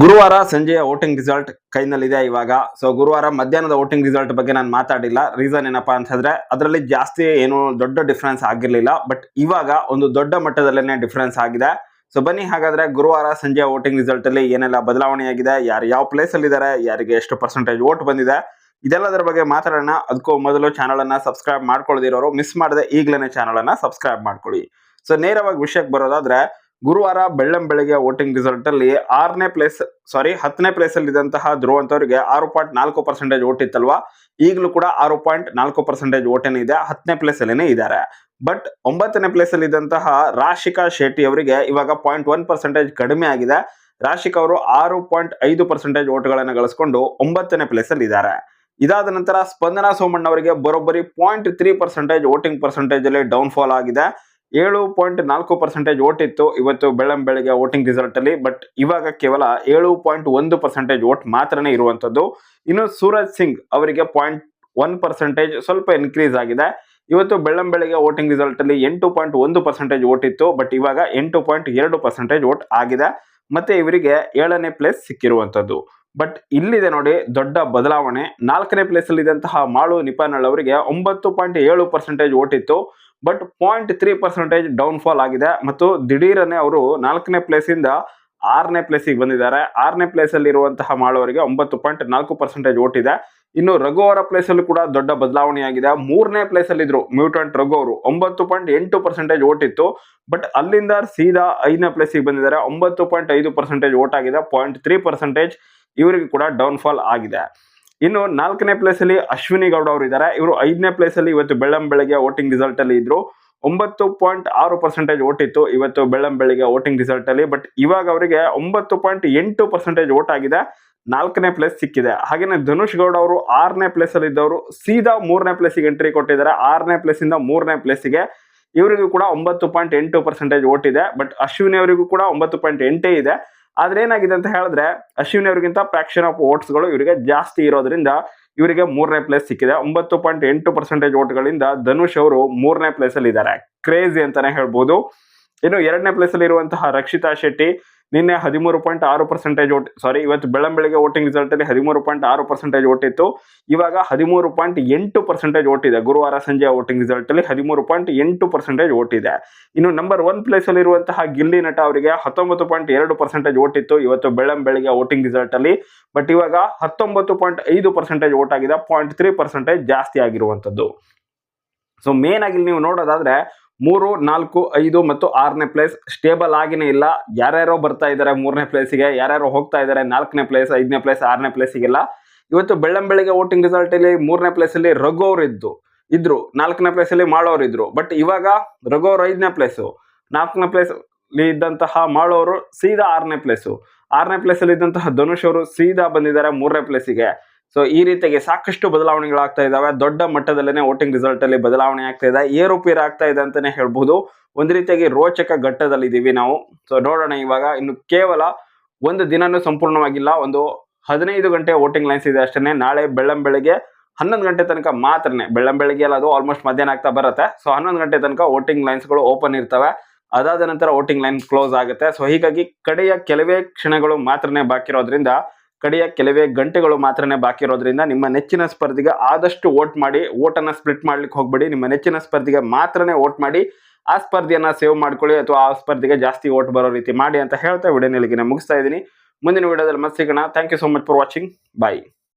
ಗುರುವಾರ ಸಂಜೆಯ voting result ಕೈನಲ್ಲಿದೆ ಇವಾಗ. ಸೊ ಗುರುವಾರ ಮಧ್ಯಾಹ್ನದ ವೋಟಿಂಗ್ ರಿಸಲ್ಟ್ ಬಗ್ಗೆ ನಾನು ಮಾತಾಡಿಲ್ಲ. ರೀಸನ್ ಏನಪ್ಪಾ ಅಂತಂದ್ರೆ ಅದರಲ್ಲಿ ಜಾಸ್ತಿ ಏನು ದೊಡ್ಡ ಡಿಫ್ರೆನ್ಸ್ ಆಗಿರಲಿಲ್ಲ. ಬಟ್ ಇವಾಗ ಒಂದು ದೊಡ್ಡ ಮಟ್ಟದಲ್ಲೇನೆ ಡಿಫ್ರೆನ್ಸ್ ಆಗಿದೆ. ಸೊ ಬನ್ನಿ ಹಾಗಾದ್ರೆ ಗುರುವಾರ ಸಂಜೆ ವೋಟಿಂಗ್ ರಿಸಲ್ಟ್ ಅಲ್ಲಿ ಏನೆಲ್ಲ ಬದಲಾವಣೆಯಾಗಿದೆ, ಯಾರು ಯಾವ ಪ್ಲೇಸ್ ಅಲ್ಲಿ ಇದ್ದಾರೆ ಯಾರಿಗೆ ಎಷ್ಟು ಪರ್ಸೆಂಟೇಜ್ ವೋಟ್ ಬಂದಿದೆ, ಇದೆಲ್ಲದರ ಬಗ್ಗೆ ಮಾತಾಡೋಣ. ಅದಕ್ಕೂ ಮೊದಲು ಚಾನಲ್ ಅನ್ನ ಸಬ್ಸ್ಕ್ರೈಬ್ ಮಾಡ್ಕೊಳ್ದಿರೋರು ಮಿಸ್ ಮಾಡದೆ ಈಗಲೇ ಚಾನಲ್ ಅನ್ನ ಸಬ್ಸ್ಕ್ರೈಬ್ ಮಾಡ್ಕೊಳ್ಳಿ. ಸೊ ನೇರವಾಗಿ ವಿಷಯಕ್ಕೆ ಬರೋದಾದ್ರೆ ಗುರುವಾರ ಬೆಳ್ಳಂ ಬೆಳಗ್ಗೆ ವೋಟಿಂಗ್ ರಿಸಲ್ಟ್ ಅಲ್ಲಿ ಆರನೇ ಪ್ಲೇಸ್, ಸಾರಿ, ಹತ್ತನೇ ಪ್ಲೇಸ್ ಅಲ್ಲಿ ಇದ್ದಂತಹ ಧ್ರುವಂತವರಿಗೆ ಆರು ಪಾಯಿಂಟ್ ನಾಲ್ಕು ಪರ್ಸೆಂಟೇಜ್ ವೋಟ್ ಇತ್ತಲ್ವಾ? ಈಗಲೂ ಕೂಡ ಆರು ಪಾಯಿಂಟ್ ನಾಲ್ಕು ಪರ್ಸೆಂಟೇಜ್ ವೋಟ್ ಏನಿದೆ ಹತ್ತನೇ ಪ್ಲೇಸ್ ಅಲ್ಲೇನೆ ಇದ್ದಾರೆ. ಬಟ್ ಒಂಬತ್ತನೇ ಪ್ಲೇಸ್ ಅಲ್ಲಿ ಇದ್ದಂತಹ ರಾಶಿಕಾ ಶೆಟ್ಟಿ ಅವರಿಗೆ ಇವಾಗ ಪಾಯಿಂಟ್ ಒನ್ ಪರ್ಸೆಂಟೇಜ್ ಕಡಿಮೆ ಆಗಿದೆ. ರಾಶಿಕಾ ಅವರು ಆರು ಪಾಯಿಂಟ್ ಐದು ಪರ್ಸೆಂಟೇಜ್ ಓಟ್ಗಳನ್ನು ಗಳಿಸ್ಕೊಂಡು ಒಂಬತ್ತನೇ ಪ್ಲೇಸ್ ಅಲ್ಲಿ ಇದ್ದಾರೆ ಇದಾದ ನಂತರ ಸ್ಪಂದನಾ ಸೋಮಣ್ಣ ಅವರಿಗೆ ಬರೋಬ್ಬರಿ point three percentage voting percentage ಅಲ್ಲಿ ಡೌನ್ ಫಾಲ್ ಆಗಿದೆ. ಏಳು ಪಾಯಿಂಟ್ ನಾಲ್ಕು ಪರ್ಸೆಂಟೇಜ್ ಓಟ್ ಇತ್ತು. ಇವತ್ತು ಬೆಳಗ್ಗೆ ವೋಟಿಂಗ್ ರಿಸಲ್ಟ್ ಅಲ್ಲಿ ಬಟ್ ಇವಾಗ ಕೇವಲ ಏಳು ಪಾಯಿಂಟ್ ಒಂದು ಪರ್ಸೆಂಟೇಜ್ ವೋಟ್ ಮಾತ್ರನೇ ಇರುವಂತದ್ದು ಇನ್ನು ಸೂರಜ್ ಸಿಂಗ್ ಅವರಿಗೆ ಪಾಯಿಂಟ್ ಒನ್ ಪರ್ಸೆಂಟೇಜ್ ಸ್ವಲ್ಪ ಇನ್ಕ್ರೀಸ್ ಆಗಿದೆ. ಇವತ್ತು ಬೆಳ್ಳಂ ಬೆಳಗ್ಗೆ ವೋಟಿಂಗ್ ರಿಸಲ್ಟ್ ಅಲ್ಲಿ ಎಂಟು ಪಾಯಿಂಟ್ ಒಂದು ಪರ್ಸೆಂಟೇಜ್ ಓಟ್ ಇತ್ತು ಬಟ್ ಇವಾಗ ಎಂಟು ಪಾಯಿಂಟ್ ಎರಡು ಪರ್ಸೆಂಟೇಜ್ ವೋಟ್ ಆಗಿದೆ. ಮತ್ತೆ ಇವರಿಗೆ ಏಳನೇ ಪ್ಲೇಸ್ ಸಿಕ್ಕಿರುವಂತದ್ದು ಬಟ್ ಇಲ್ಲಿದೆ ನೋಡಿ ದೊಡ್ಡ ಬದಲಾವಣೆ. ನಾಲ್ಕನೇ ಪ್ಲೇಸ್ ಅಲ್ಲಿ ಇದ್ದಂತಹ ಮಾಳು ನಿಪಾನಳ್ ಅವರಿಗೆ ಒಂಬತ್ತು ಪಾಯಿಂಟ್ ಏಳು ಪರ್ಸೆಂಟೇಜ್ ಓಟ್ ಇತ್ತು. But point three percentage down fall ಆಗಿದೆ. ಮತ್ತು ದಿಢೀರನೆ ಅವರು ನಾಲ್ಕನೇ ಪ್ಲೇಸ್ ಇಂದ ಆರನೇ ಪ್ಲೇಸಿಗೆ ಬಂದಿದ್ದಾರೆ. ಆರನೇ ಪ್ಲೇಸ್ ಅಲ್ಲಿ ಇರುವಂತಹ ಮಾಳವರಿಗೆ ಒಂಬತ್ತು ಪಾಯಿಂಟ್ ನಾಲ್ಕು ಪರ್ಸೆಂಟೇಜ್ ಓಟ್ ಇದೆ. ಇನ್ನು ರಘು ಅವರ ಪ್ಲೇಸ್ ಅಲ್ಲಿ ಕೂಡ ದೊಡ್ಡ ಬದಲಾವಣೆಯಾಗಿದೆ ಮೂರನೇ ಪ್ಲೇಸ್ ಅಲ್ಲಿ ಇದ್ರು ಮ್ಯೂಟೆಂಟ್ ರಘು ಅವರು ಒಂಬತ್ತು ಪಾಯಿಂಟ್ ಎಂಟು ಪರ್ಸೆಂಟೇಜ್ ಓಟ್ ಇತ್ತು. ಬಟ್ ಅಲ್ಲಿಂದ ಸೀದಾ ಐದನೇ ಪ್ಲೇಸಿಗೆ ಬಂದಿದ್ದಾರೆ. ಒಂಬತ್ತು ಪಾಯಿಂಟ್ ಐದು ಪರ್ಸೆಂಟೇಜ್ ಓಟ್ ಆಗಿದೆ. ಪಾಯಿಂಟ್ ತ್ರೀ ಪರ್ಸೆಂಟೇಜ್ ಇವರಿಗೆ ಕೂಡ ಡೌನ್ ಫಾಲ್ ಆಗಿದೆ. ಇನ್ನು ನಾಲ್ಕನೇ ಪ್ಲೇಸ್ ಅಲ್ಲಿ ಅಶ್ವಿನಿ ಗೌಡ ಅವರು ಇದ್ದಾರೆ ಇವರು ಐದನೇ ಪ್ಲೇಸ್ ಅಲ್ಲಿ ಇವತ್ತು ಬೆಳ್ಳಂ ಬೆಳಗ್ಗೆ ವೋಟಿಂಗ್ ರಿಸಲ್ಟ್ ಅಲ್ಲಿ ಇದ್ರು. ಒಂಬತ್ತು ಪಾಯಿಂಟ್ ಆರು ಪರ್ಸೆಂಟೇಜ್ ಓಟ್ ಇತ್ತು ಇವತ್ತು ಬೆಳ್ಳಂ ಬೆಳಿಗ್ಗೆ ವೋಟಿಂಗ್ ರಿಸಲ್ಟ್ ಅಲ್ಲಿ. ಬಟ್ ಇವಾಗ ಅವರಿಗೆ ಒಂಬತ್ತು ಪಾಯಿಂಟ್ ಎಂಟು ಪರ್ಸೆಂಟೇಜ್ ವೋಟ್ ಆಗಿದೆ. ನಾಲ್ಕನೇ ಪ್ಲೇಸ್ ಸಿಕ್ಕಿದೆ. ಹಾಗೇನೆ ಧನುಷ್ ಗೌಡ ಅವರು ಆರನೇ ಪ್ಲೇಸ್ ಅಲ್ಲಿ ಇದ್ದವರು ಸೀದಾ ಮೂರನೇ ಪ್ಲೇಸಿಗೆ ಎಂಟ್ರಿ ಕೊಟ್ಟಿದ್ದಾರೆ. ಆರನೇ ಪ್ಲೇಸ್ ಇಂದ ಮೂರನೇ ಪ್ಲೇಸಿಗೆ ಇವರಿಗೂ ಕೂಡ ಒಂಬತ್ತು ಪಾಯಿಂಟ್ ಎಂಟು ಪರ್ಸೆಂಟೇಜ್ ಓಟ್ ಇದೆ. ಬಟ್ ಅಶ್ವಿನಿ ಅವರಿಗೂ ಕೂಡ ಒಂಬತ್ತು ಪಾಯಿಂಟ್ ಎಂಟೇ ಇದೆ. ಆದ್ರೆ ಏನಾಗಿದೆ ಅಂತ ಹೇಳಿದ್ರೆ ಅಶ್ವಿನಿ ಅವರಿಗಿಂತ ಫ್ರಾಕ್ಷನ್ ಆಫ್ಗಳು ಇವರಿಗೆ ಜಾಸ್ತಿ ಇರೋದ್ರಿಂದ ಇವರಿಗೆ ಮೂರನೇ ಪ್ಲೇಸ್ ಸಿಕ್ಕಿದೆ. ಒಂಬತ್ತು ಪಾಯಿಂಟ್ ಎಂಟು ಪರ್ಸೆಂಟೇಜ್ ಓಟ್ಗಳಿಂದ ಧನುಷ್ ಅವರು ಮೂರನೇ ಪ್ಲೇಸ್ ಅಲ್ಲಿ ಇದ್ದಾರೆ. ಕ್ರೇಜಿ ಅಂತಾನೆ ಹೇಳ್ಬೋದು. ಇನ್ನು ಎರಡನೇ ಪ್ಲೇಸ್ ಅಲ್ಲಿ ಇರುವಂತಹ ರಕ್ಷಿತಾ ಶೆಟ್ಟಿ ನಿನ್ನೆ ಹದಿಮೂರು ಪಾಯಿಂಟ್ ಆರು ಪರ್ಸೆಂಟೇಜ್ ಓಟ್ ಸಾರಿ ಇವತ್ತು ಬೆಳ್ಳಂ ಬೆಳಗ್ಗೆ ವೋಟಿಂಗ್ ರಿಸಲ್ಟ್ ಅಲ್ಲಿ ಹದಿಮೂರು ಪಾಯಿಂಟ್ ಆರು ಪರ್ಸೆಂಟೇಜ್ ಓಟ್ ಇತ್ತು. ಇವಾಗ ಹದಿಮೂರು ಪಾಯಿಂಟ್ ಎಂಟು ಪರ್ಸೆಂಟೇಜ್ ಓಟ್ ಇದೆ. ಗುರುವಾರ ಸಂಜೆ ವೋಟಿಂಗ್ ರಿಸಲ್ಟ್ ಅಲ್ಲಿ ಹದಿಮೂರು ಪಾಯಿಂಟ್ ಎಂಟು ಪರ್ಸೆಂಟೇಜ್ ಓಟ್ ಇದೆ. ಇನ್ನು ನಂಬರ್ ಒನ್ ಪ್ಲೇಸ್ ಅಲ್ಲಿ ಇರುವಂತಹ ಗಿಲ್ಲಿ ನಟ ಅವರಿಗೆ ಹತ್ತೊಂಬತ್ತು ಪಾಯಿಂಟ್ ಎರಡು ಪರ್ಸೆಂಟೇಜ್ ಓಟ್ ಇತ್ತು ಇವತ್ತು ಬೆಳ್ಳಂ ಬೆಳಗ್ಗೆ ವೋಟಿಂಗ್ ರಿಸಲ್ಟ್ ಅಲ್ಲಿ. ಬಟ್ ಇವಾಗ ಹತ್ತೊಂಬತ್ತು ಪಾಯಿಂಟ್ ಐದು ಪರ್ಸೆಂಟೇಜ್ ಓಟ್ ಆಗಿದೆ. ಪಾಯಿಂಟ್ ತ್ರೀ ಪರ್ಸೆಂಟೇಜ್ ಜಾಸ್ತಿ ಆಗಿರುವಂತದ್ದು ಸೊ ಮೇನ್ ಆಗಿ ನೀವು ನೋಡೋದಾದ್ರೆ ಮೂರು, ನಾಲ್ಕು, ಐದು ಮತ್ತು ಆರನೇ ಪ್ಲೇಸ್ ಸ್ಟೇಬಲ್ ಆಗಿನೇ ಇಲ್ಲ. ಯಾರ್ಯಾರೋ ಬರ್ತಾ ಇದ್ದಾರೆ ಮೂರನೇ ಪ್ಲೇಸಿಗೆ ಯಾರ್ಯಾರೋ ಹೋಗ್ತಾ ಇದ್ದಾರೆ ನಾಲ್ಕನೇ ಪ್ಲೇಸ್ ಐದನೇ ಪ್ಲೇಸ್ ಆರನೇ ಪ್ಲೇಸಿಗೆಲ್ಲ ಇವತ್ತು ಬೆಳ್ಳಂ ಬೆಳಗ್ಗೆ ವೋಟಿಂಗ್ ರಿಸಲ್ಟ್ ಅಲ್ಲಿ ಮೂರನೇ ಪ್ಲೇಸ್ ಅಲ್ಲಿ ರಘು ಅವರು ಇದ್ದು, ಇದ್ರು. ನಾಲ್ಕನೇ ಪ್ಲೇಸ್ ಅಲ್ಲಿ ಮಾಡೋರು ಇದ್ರು. ಬಟ್ ಇವಾಗ ರಘು ಅವರು ಐದನೇ ಪ್ಲೇಸು ನಾಲ್ಕನೇ ಪ್ಲೇಸ್ ಇದ್ದಂತಹ ಮಾಡೋರು ಸೀದಾ ಆರನೇ ಪ್ಲೇಸು ಆರನೇ ಪ್ಲೇಸ್ ಅಲ್ಲಿ ಇದ್ದಂತಹ ಧನುಷ್ ಅವರು ಸೀದಾ ಬಂದಿದ್ದಾರೆ ಮೂರನೇ ಪ್ಲೇಸಿಗೆ ಸೊ ಈ ರೀತಿಯಾಗಿ ಸಾಕಷ್ಟು ಬದಲಾವಣೆಗಳಾಗ್ತಾ ಇದಾವೆ ದೊಡ್ಡ ಮಟ್ಟದಲ್ಲೇ ವೋಟಿಂಗ್ ರಿಸಲ್ಟ್ ಅಲ್ಲಿ ಬದಲಾವಣೆ ಆಗ್ತಾ ಇದೆ. ಏರುಪೇರು ಆಗ್ತಾ ಇದೆ ಅಂತಾನೆ ಹೇಳ್ಬಹುದು ಒಂದು ರೀತಿಯಾಗಿ ರೋಚಕ ಘಟ್ಟದಲ್ಲಿ ಇದೀವಿ ನಾವು. ಸೊ ನೋಡೋಣ ಇವಾಗ. ಇನ್ನು ಕೇವಲ ಒಂದು ದಿನನೂ ಸಂಪೂರ್ಣವಾಗಿಲ್ಲ. ಒಂದು ಹದಿನೈದು ಗಂಟೆ ವೋಟಿಂಗ್ ಲೈನ್ಸ್ ಇದೆ ಅಷ್ಟೇ ನಾಳೆ ಬೆಳ್ಳಂ ಬೆಳಗ್ಗೆ ಹನ್ನೊಂದು ಗಂಟೆ ತನಕ ಮಾತ್ರನೇ. ಬೆಳ್ಳಂ ಬೆಳಗ್ಗೆ ಎಲ್ಲ ಅದು ಆಲ್ಮೋಸ್ಟ್ ಮಧ್ಯಾಹ್ನ ಆಗ್ತಾ ಬರುತ್ತೆ. ಸೊ ಹನ್ನೊಂದು ಗಂಟೆ ತನಕ ವೋಟಿಂಗ್ ಲೈನ್ಸ್ಗಳು ಓಪನ್ ಇರ್ತವೆ. ಅದಾದ ನಂತರ ವೋಟಿಂಗ್ ಲೈನ್ ಕ್ಲೋಸ್ ಆಗುತ್ತೆ. ಸೊ ಹೀಗಾಗಿ ಕಡೆಯ ಕೆಲವೇ ಕ್ಷಣಗಳು ಮಾತ್ರನೇ ಬಾಕಿ ಇರೋದ್ರಿಂದ ಕಡೆಯ ಕೆಲವೇ ಗಂಟೆಗಳು ಮಾತ್ರನೇ ಬಾಕಿ ಇರೋದ್ರಿಂದ ನಿಮ್ಮ ನೆಚ್ಚಿನ ಸ್ಪರ್ಧಿಗೆ ಆದಷ್ಟು ವೋಟ್ ಮಾಡಿ ಓಟನ್ನು ಸ್ಪ್ಲಿಟ್ ಮಾಡ್ಲಿಕ್ಕೆ ಹೋಗ್ಬೇಡಿ. ನಿಮ್ಮ ನೆಚ್ಚಿನ ಸ್ಪರ್ಧಿಗೆ ಮಾತ್ರನೇ ವೋಟ್ ಮಾಡಿ, ಆ ಸ್ಪರ್ಧೆಯನ್ನು ಸೇವ್ ಮಾಡ್ಕೊಳ್ಳಿ ಅಥವಾ ಆ ಸ್ಪರ್ಧೆಗೆ ಜಾಸ್ತಿ ವೋಟ್ ಬರೋ ರೀತಿ ಮಾಡಿ ಅಂತ ಹೇಳ್ತಾ ವಿಡಿಯೋ ನಿಲ್ಲಿಗೆ ಮುಗಿಸ್ತಾ ಇದ್ದೀನಿ. ಮುಂದಿನ ವಿಡಿಯೋದಲ್ಲಿ ಮತ್ತೆ ಸಿಗೋಣ. Thank you so much for watching bye